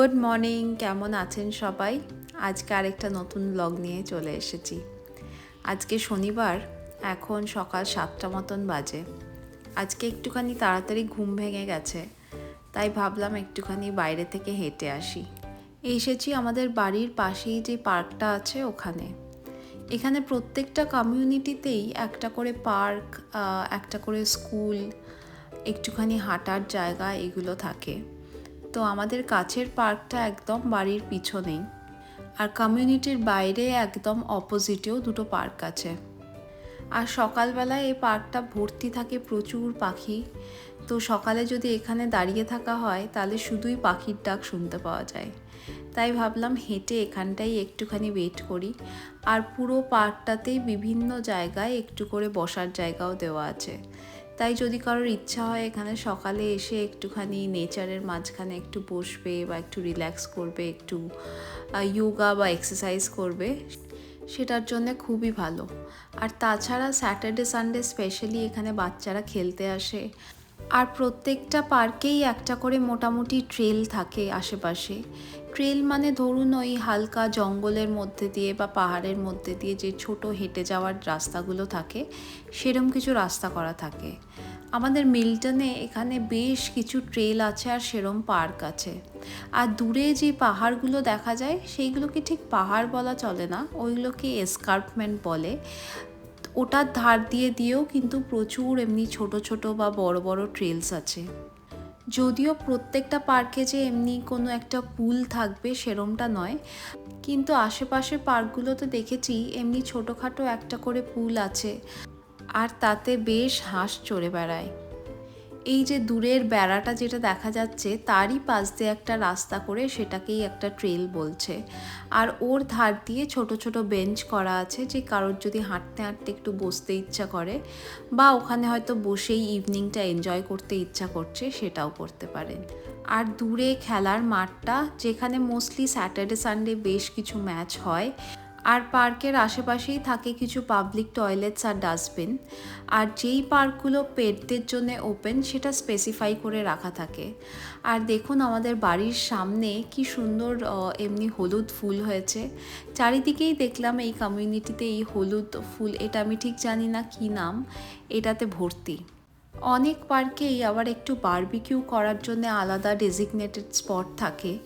Good morning কেমন আছেন সবাই? আজকে আরেকটা নতুন ব্লগ নিয়ে চলে এসেছি। আজকে শনিবার, এখন সকাল সাতটা মতন বাজে। আজকে একটুখানি তাড়াতাড়ি ঘুম ভেঙে গেছে, তাই ভাবলাম একটুখানি বাইরে থেকে হেঁটে আসি। এসেছি আমাদের বাড়ির পাশেই যে পার্কটা আছে ওখানে। এখানে প্রত্যেকটা কমিউনিটিতেই একটা করে পার্ক একটা করে স্কুল, একটুখানি হাঁটার জায়গা এগুলো থাকে। তো আমাদের কাছের পার্কটা একদম বাড়ির পিছনেই। আর কমিউনিটির বাইরে একদম অপোজিটেও দুটো পার্ক আছে। আর সকালবেলায় এই পার্কটা ভর্তি থাকে প্রচুর পাখি। তো সকালে যদি এখানে দাঁড়িয়ে থাকা হয়, তাহলে শুধুই পাখির ডাক শুনতে পাওয়া যায়। তাই ভাবলাম হেঁটে এখানটাই একটুখানি ওয়েট করি। আর পুরো পার্কটাতেই বিভিন্ন জায়গায় একটু করে বসার জায়গাও দেওয়া আছে। তাই যদি কারোর ইচ্ছা হয় এখানে সকালে এসে একটুখানি নেচারের মাঝখানে একটু বসবে বা একটু রিল্যাক্স করবে, একটু ইয়োগা বা এক্সারসাইজ করবে, সেটার জন্য খুবই ভালো। আর তাছাড়া স্যাটারডে সানডে স্পেশালি এখানে বাচ্চারা খেলতে আসে। আর প্রত্যেকটা পার্কেই একটা করে মোটামুটি ট্রেল থাকে আশেপাশে। ট্রেল মানে ধরুন ওই হালকা জঙ্গলের মধ্যে দিয়ে বা পাহাড়ের মধ্যে দিয়ে যে ছোট হেঁটে যাওয়ার রাস্তাগুলো থাকে, সেরম কিছু রাস্তা করা থাকে। আমাদের মিল্টনে এখানে বেশ কিছু ট্রেল আছে আর সেরম পার্ক আছে। আর দূরে যে পাহাড়গুলো দেখা যায়, সেইগুলোকে ঠিক পাহাড় বলা চলে না, ওইগুলোকে এসকার্পমেন্ট বলে। ওটার ধার দিয়ে দিয়েও কিন্তু প্রচুর এমনি ছোট ছোট বা বড় বড় ট্রেলস আছে। যদিও প্রত্যেকটা পার্কে যে এমনি কোনো একটা পুল থাকবে সেরমটা নয়, কিন্তু আশেপাশে পার্কগুলোতে দেখেছি এমনি ছোটোখাটো একটা করে পুল আছে, আর তাতে বেশ হাঁস চড়ে বেড়ায়। এই যে দূরের বেড়াটা যেটা দেখা যাচ্ছে, তারই পাশ দিয়ে একটা রাস্তা করে সেটাকেই একটা ট্রেল বলছে। আর ওর ধার দিয়ে ছোট ছোট বেঞ্চ করা আছে যে কারোর যদি হাঁটতে হাঁটতে একটু বসতে ইচ্ছা করে বা ওখানে হয়তো বসেই ইভিনিংটা এনজয় করতে ইচ্ছা করছে সেটাও করতে পারেন আর দূরে খেলার মাঠটা যেখানে মোস্টলি স্যাটারডে সানডে বেশ কিছু ম্যাচ হয় আর পার্কের আশেপাশেই থাকে কিছু পাবলিক টয়লেটস আর ডাস্টবিন আর যেই পার্কগুলো পেটদের জন্য ওপেন সেটা স্পেসিফাই করে রাখা থাকে। আর দেখুন আমাদের বাড়ির সামনে কি সুন্দর এমনি হলুদ ফুল হয়েছে। চারিদিকেই দেখলাম এই কমিউনিটিতে এই হলুদ ফুল, এটা আমি ঠিক জানি না কি নাম, এটাতে ভর্তি। অনেক পার্কেই আবার একটু বারবিকিউ করার জন্য আলাদা ডেজিগনেটেড স্পট থাকে।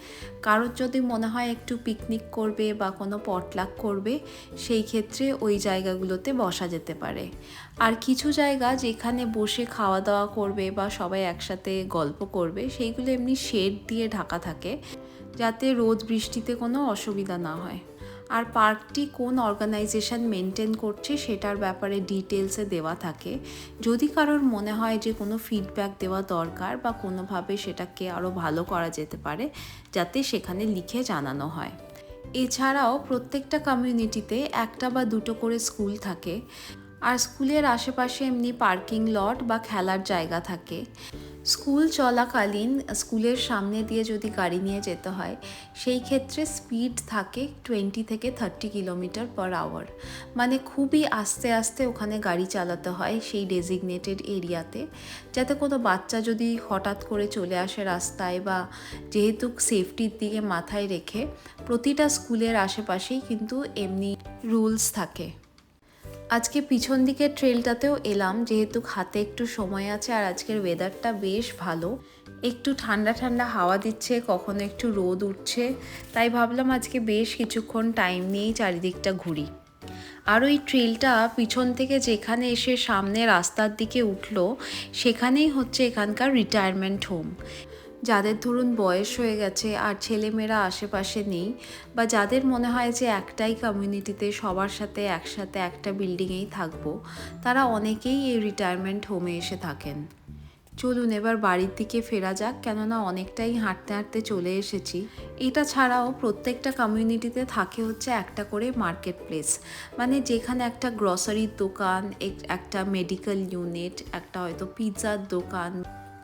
কারোর যদি মনে হয় একটু পিকনিক করবে বা কোনো পটলাক করবে, সেই ক্ষেত্রে ওই জায়গাগুলোতে বসা যেতে পারে। আর কিছু জায়গা যেখানে বসে খাওয়া দাওয়া করবে বা সবাই একসাথে গল্প করবে, সেইগুলো এমনি শেড দিয়ে ঢাকা থাকে, যাতে রোদ বৃষ্টিতে কোনো অসুবিধা না হয়। আর পার্কটি কোন অর্গানাইজেশন মেনটেন করছে সেটার ব্যাপারে ডিটেলসে দেওয়া থাকে। যদি কারোর মনে হয় যে কোনো ফিডব্যাক দেওয়া দরকার বা কোনোভাবে সেটাকে আরও ভালো করা যেতে পারে, যাতে সেখানে লিখে জানানো হয়। এছাড়াও প্রত্যেকটা কমিউনিটিতে একটা বা দুটো করে স্কুল থাকে। আর স্কুলের আশেপাশে এমনি পার্কিং লট বা খেলার জায়গা থাকে। স্কুল চলাকালীন স্কুলের সামনে দিয়ে যদি গাড়ি নিয়ে যেতে হয়, সেই ক্ষেত্রে স্পিড থাকে টোয়েন্টি থেকে থার্টি কিলোমিটার পার আওয়ার মানে খুবই আস্তে আস্তে ওখানে গাড়ি চালাতে হয় সেই ডেজিগনেটেড এরিয়াতে। যাতে কোনো বাচ্চা যদি হঠাৎ করে চলে আসে রাস্তায় বা যেহেতু সেফটির দিকে মাথায় রেখে, প্রতিটা স্কুলের আশেপাশেই কিন্তু এমনি রুলস থাকে। আজকে পিছন দিকের ট্রেলটাতেও এলাম, যেহেতু হাতে একটু সময় আছে আর আজকের ওয়েদারটা বেশ ভালো। একটু ঠান্ডা ঠান্ডা হাওয়া দিচ্ছে, কখনো একটু রোদ উঠছে, তাই ভাবলাম আজকে বেশ কিছুক্ষণ টাইম নিয়েই চারিদিকটা ঘুরি। আর ওই ট্রেলটা পিছন থেকে যেখানে এসে সামনে রাস্তার দিকে উঠল, সেখানেই হচ্ছে এখানকার রিটায়ারমেন্ট হোম যাদের ধরুন বয়স হয়ে গেছে আর ছেলেমেয়েরা আশেপাশে নেই বা যাদের মনে হয় যে একটাই কমিউনিটিতে সবার সাথে একসাথে একটা বিল্ডিংয়েই থাকব, তারা অনেকেই এই রিটায়ারমেন্ট হোমে এসে থাকেন। চলুন এবার বাড়ির দিকে ফেরা যাক, কেননা অনেকটাই হাঁটতে হাঁটতে চলে এসেছি। এটা ছাড়াও প্রত্যেকটা কমিউনিটিতে থাকে হচ্ছে একটা করে মার্কেট প্লেস মানে যেখানে একটা গ্রসারির দোকান একটা মেডিকেল ইউনিট একটা হয়তো পিৎজার দোকান।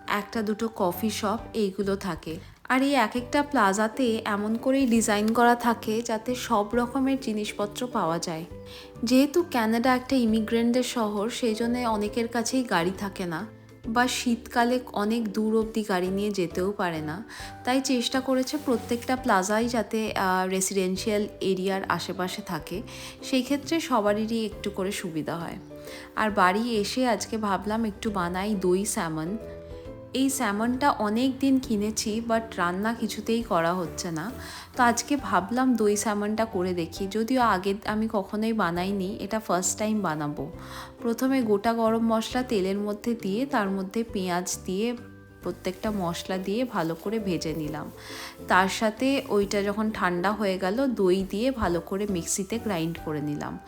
একটা দুটো কফি শপ এইগুলো থাকে। আর এই এক একটা প্লাজাতে এমন করেই ডিজাইন করা থাকে যাতে সব রকমের জিনিসপত্র পাওয়া যায়। যেহেতু ক্যানাডা একটা ইমিগ্রেন্টদের শহর, সেই জন্য অনেকের কাছেই গাড়ি থাকে না বা শীতকালে অনেক দূর অবধি গাড়ি নিয়ে যেতেও পারে না। তাই চেষ্টা করেছে প্রত্যেকটা প্লাজাই যাতে রেসিডেন্সিয়াল এরিয়ার আশেপাশে থাকে। সেই ক্ষেত্রে সবারই একটু করে সুবিধা হয়। আর বাড়ি এসে আজকে ভাবলাম একটু বানাই দই, স্যামন। এই স্যামনটা অনেক দিন কিনেছি বাট রান্না কিছুতেই করা হচ্ছে না। তো আজকে ভাবলাম দই স্যামনটা করে দেখি, যদিও আগে আমি কখনোই বানাইনি, এটা ফার্স্ট টাইম বানাবো। প্রথমে গোটা গরম মশলা তেলের মধ্যে দিয়ে, তার মধ্যে পেঁয়াজ দিয়ে, প্রত্যেকটা মশলা দিয়ে ভালো করে ভেজে নিলাম। তার সাথে ওইটা যখন ঠান্ডা হয়ে গেল, দই দিয়ে ভালো করে মিক্সিতে গ্রাইন্ড করে নিলাম।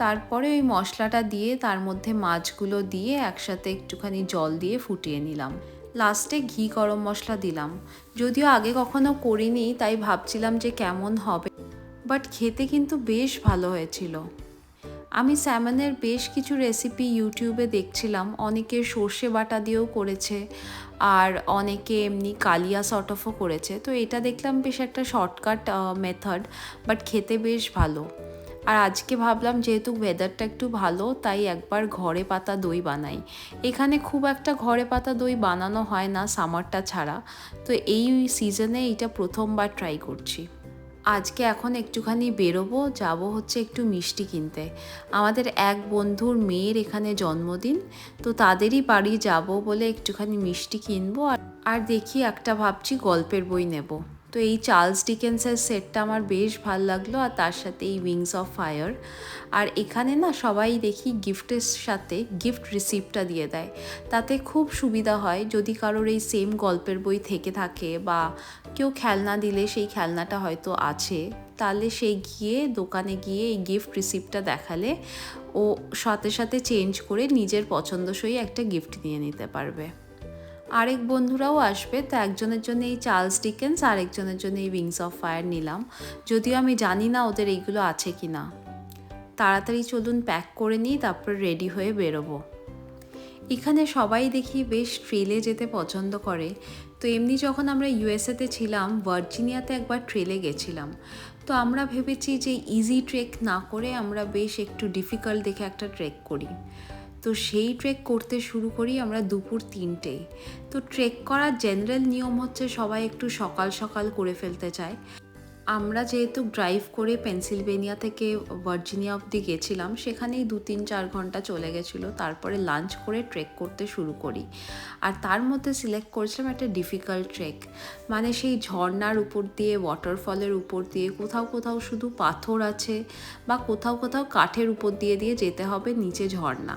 তারপরে ওই মশলাটা দিয়ে, তার মধ্যে মাছগুলো দিয়ে একসাথে একটুখানি জল দিয়ে ফুটিয়ে নিলাম। লাস্টে ঘি গরম মশলা দিলাম। যদিও আগে কখনো করিনি, তাই ভাবছিলাম যে কেমন হবে বাট খেতে কিন্তু বেশ ভালো হয়েছিল। আমি স্যামনের বেশ কিছু রেসিপি ইউটিউবে দেখছিলাম। অনেকে সর্ষে বাটা দিয়েও করেছে, আর অনেকে এমনি কালিয়া সর্ট অফও করেছে। তো এটা দেখলাম বেশ একটা শর্টকাট মেথড বাট খেতে বেশ ভালো। আর আজকে ভাবলাম যেহেতু ওয়েদারটা একটু ভালো, তাই একবার ঘরে পাতা দই বানাই। এখানে খুব একটা ঘরে পাতা দই বানানো হয় না সামারটা ছাড়া। তো এই সিজনে এইটা প্রথমবার ট্রাই করছি। আজকে এখন একটুখানি বেরোবো, যাব হচ্ছে একটু মিষ্টি কিনতে। আমাদের এক বন্ধুর মেয়ের এখানে জন্মদিন, তো তাদেরই বাড়ি যাব বলে একটুখানি মিষ্টি কিনবো আর দেখি একটা ভাবছি গল্পের বই নেব। তো এই চার্লস ডিকেন্সের সেটটা আমার বেশ ভালো লাগল আর তার সাথে এই উইংস অফ ফায়ার। আর এখানে না সবাই দেখি গিফটের সাথে গিফট রিসিপ্টটা দিয়ে দেয়। তাতে খুব সুবিধা হয় যদি কারোর এই সেম গল্পের বই থেকে থাকে বা কেউ খেলনা দিলে সেই খেলনাটা হয়তো আছে। তাহলে সে গিয়ে দোকানে গিয়ে এই গিফট রিসিপ্টটা দেখালে ও সাথে সাথে চেঞ্জ করে নিজের পছন্দসই একটা গিফট নিয়ে নিতে পারবে। আরেক বন্ধুরাও আসবে, তো একজনের জন্য এই চার্লস ডিকেন্স আর একজনের জন্য এই উইংস অফ ফায়ার নিলাম। যদিও আমি জানি না ওদের এইগুলো আছে কি না। তাড়াতাড়ি চলুন প্যাক করে নিই, তারপর রেডি হয়ে বেরোবো। এখানে সবাই দেখি বেশ ট্রেলে যেতে পছন্দ করে। তো এমনি যখন আমরা ইউএসএতে ছিলাম, ভার্জিনিয়াতে একবার ট্রেলে গেছিলাম। তো আমরা ভেবেছি যে ইজি ট্রেক না করে আমরা বেশ একটু ডিফিকাল্ট দেখে একটা ট্রেক করি। তো সেই ট্রেক করতে শুরু করি আমরা দুপুর তিনটে। তো ট্রেক করার জেনারেল নিয়ম হচ্ছে সবাই একটু সকাল সকাল করে ফেলতে চায়। আমরা যেহেতু ড্রাইভ করে পেনসিলভেনিয়া থেকে ভার্জিনিয়া অবধি গেছিলাম, সেখানেই দু তিন চার ঘণ্টা চলে গেছিল। তারপরে লাঞ্চ করে ট্রেক করতে শুরু করি। আর তার মধ্যে সিলেক্ট করেছিলাম একটা ডিফিকাল্ট ট্রেক মানে সেই ঝর্নার উপর দিয়ে ওয়াটারফলের উপর দিয়ে, কোথাও কোথাও শুধু পাথর আছে বা কোথাও কোথাও কাঠের উপর দিয়ে দিয়ে যেতে হবে নিচে ঝর্ণা।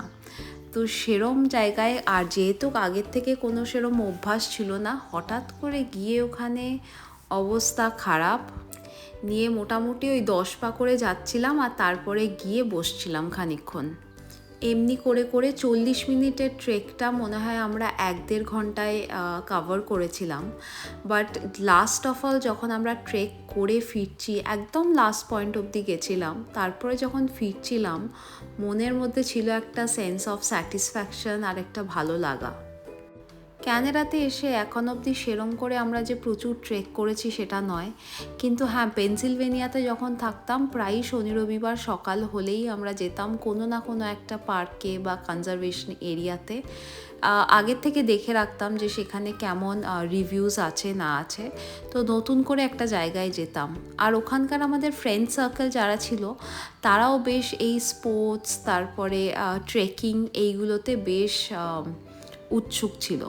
তো সেরম জায়গায়, আর যেহেতু আগের থেকে কোনো সেরম অভ্যাস ছিল না, হঠাৎ করে গিয়ে ওখানে অবস্থা খারাপ। নিয়ে মোটামুটি ওই দশ পা করে যাচ্ছিলাম আর তারপরে গিয়ে বসছিলাম খানিক্ষণ এমনি করে করে চল্লিশ মিনিটের ট্রেকটা মনে হয় আমরা এক দেড় ঘন্টায় কাভার করেছিলাম। বাট লাস্ট অফ অল যখন আমরা ট্রেক করে ফিরছি, একদম লাস্ট পয়েন্ট অবধি গেছিলাম, তারপরে যখন ফিরছিলাম, মনের মধ্যে ছিল একটা সেন্স অফ স্যাটিসফ্যাকশন আর একটা ভালো লাগা। ক্যানাডাতে এসে এখন অবধি সেরম করে আমরা যে প্রচুর ট্রেক করেছি সেটা নয়। কিন্তু হ্যাঁ পেনসিলভেনিয়াতে যখন থাকতাম, প্রায়ই শনি, রবিবার সকাল হলেই আমরা যেতাম কোনো না কোনো একটা পার্কে বা কনজারভেশন এরিয়াতে। আগের থেকে দেখে রাখতাম যে সেখানে কেমন রিভিউজ আছে না আছে। তো নতুন করে একটা জায়গায় যেতাম। আর ওখানকার আমাদের ফ্রেন্ড সার্কেল যারা ছিল, তারাও বেশ এই স্পোর্টস তারপরে ট্রেকিং এইগুলোতে বেশ উৎসুক ছিল।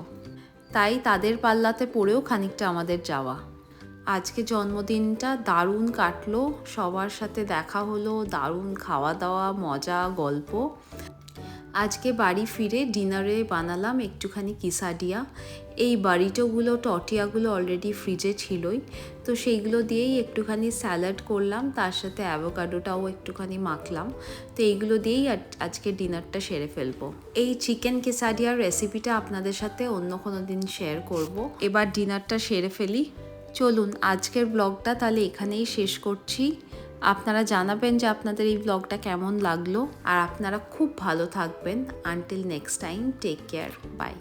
তাই তাদের পাল্লাতে পড়েও খানিকটা আমাদের যাওয়া। আজকে জন্মদিনটা দারুণ কাটলো, সবার সাথে দেখা হলো, দারুণ খাওয়া দাওয়া মজা, গল্প। আজকে বাড়ি ফিরে ডিনারে বানালাম একটুখানি কিসাডিয়া। এই বাড়িটোগুলো, টটিয়াগুলো অলরেডি ফ্রিজে ছিলই। তো সেইগুলো দিয়েই একটুখানি স্যালাড করলাম, তার সাথে অ্যাভোকাডোটাও একটুখানি মাখলাম। তো এইগুলো দিয়েই আজকে ডিনারটা সেরে ফেলব। এই চিকেন কেসাডিয়ার রেসিপিটা আপনাদের সাথে অন্য কোনো দিন শেয়ার করব। এবার ডিনারটা সেরে ফেলি। চলুন, আজকের ব্লগটা তাহলে এখানেই শেষ করছি। আপনারা জানাবেন যে আপনাদের এই ব্লগটা কেমন লাগল। আর আপনারা খুব ভালো থাকবেন। Until next time take care bye